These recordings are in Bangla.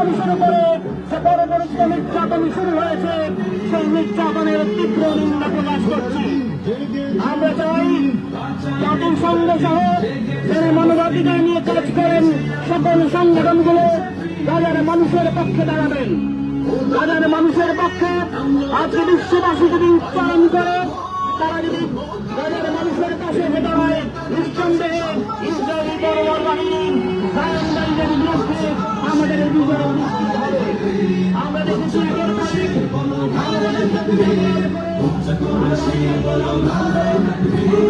উপরে যে বড় বড় যে নির্যাতন শুরু হয়েছে। সেই নির্যাতনের তীব্র নিন্দা প্রকাশ করছি। আমরা চাই জাতিসংঘ সহ যারা মানবাধিকার নিয়ে কাজ করেন, সকল সংগঠনগুলো বাজার মানুষের পক্ষে দাঁড়াবেন। বাজার মানুষের পক্ষে আজকে বিশ্ববাসী যদি উচ্চারণ করে, তারা যদি বাজার মানুষের কাছে দাঁড়ায়, নিঃসন্দেহে ইসরায়েলি বড় বাহিনী আমাদের এই বিজয় অনুষ্ঠিত হবে আমরা দেখেছি এর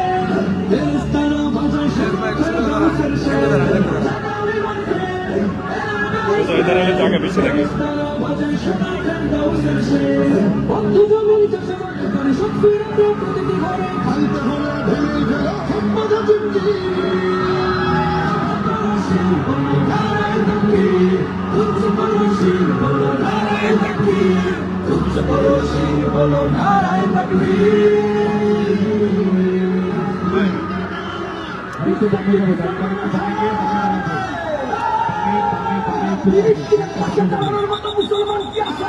জায়গা বেশি লাগে। ফেরেশতারা বাজায় শেরবাখের দাউসের মুসলমান কি আছে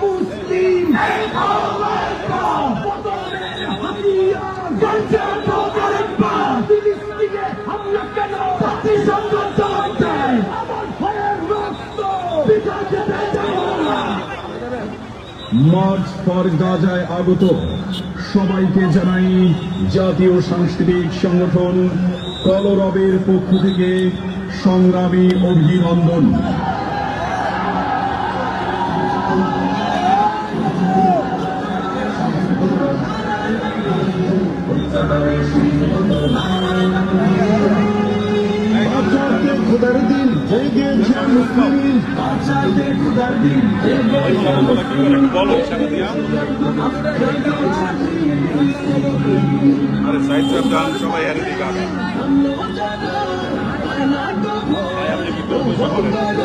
মুসলিম গঞ্জা তো গরিব ফিলিস্তিনে হামলা কেন প্রতিশোধ মার্চ ফর গাজায় আগত। সবাইকে জানাই জাতীয় সাংস্কৃতিক সংগঠন কলরবের পক্ষ থেকে সংগ্রামী অভিনন্দন। দিন জেগেছে মুসলিম বাঁচাইতে খুদার দিন সেটা দিয়া আরে সাইড সাহেব যান সবাই এর দিকে ভাই, আপনি কি করব সকলে গাড়ি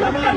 জামান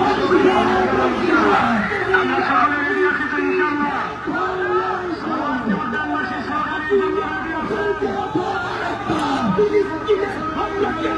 Bizi gider, hamle gel,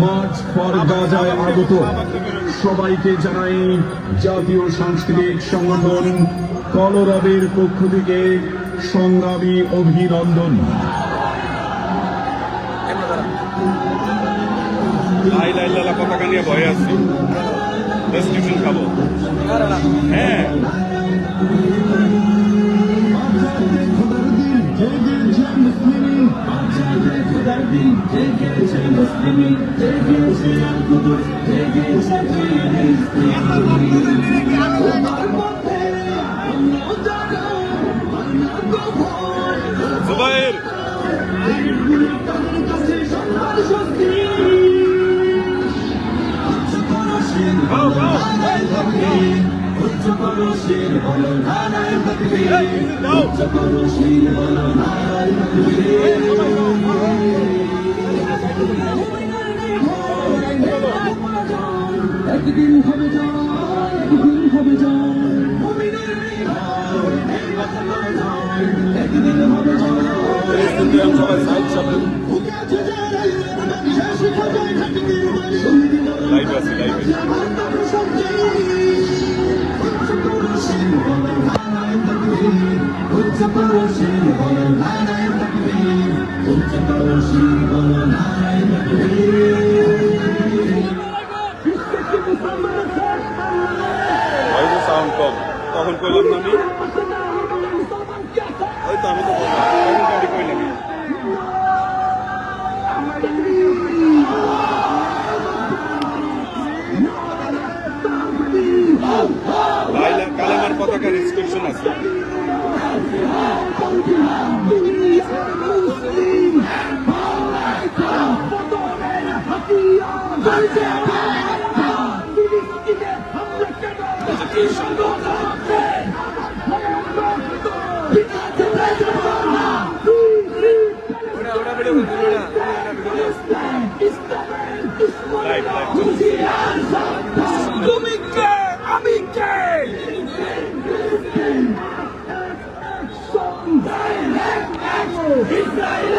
march for গাজায় আগত। সবাইকে জানাই জাতীয় সাংস্কৃতিক সংগঠন কলরবের পক্ষ থেকে সংগ্রামী অভিনন্দন। পতাকা নিয়ে ভয় আছে। ডেসক্রিপশন খাব। হ্যাঁ। খোদার উচ্চ করো শির বলো তাকবীর গাও উচ্চ করো শির বলো তাকবীর একদিন হবে জয় একদিন হবে জয়। একদিন হবে জয়। সবাই সাইড সামনে লাইভ আছে লাইভে ভয়েসের কালেমার পতাকার ইনস্ক্রিপশন আছে। Live live ইসরায়েলের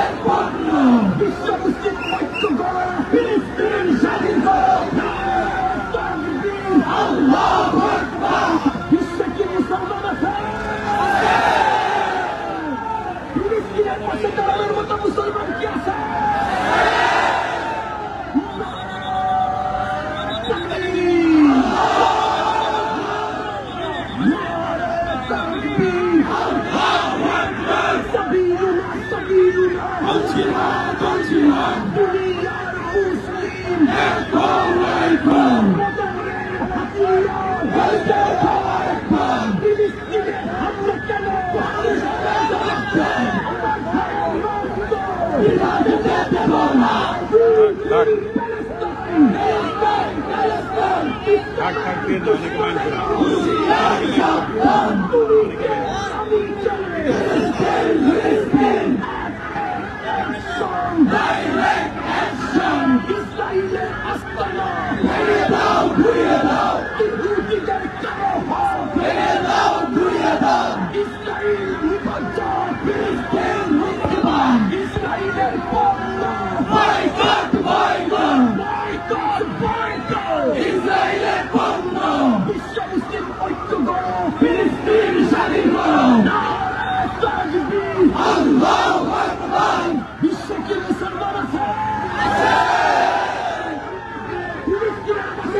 থাক থাক দিয়ে অনেকে মাইন্ড বিশ্ব মুসলিম ঐক্য করো ফিলিস্তিন স্বাধীন করো বিশ্বে কি মুসলমান আছে ফিলিস্তিনের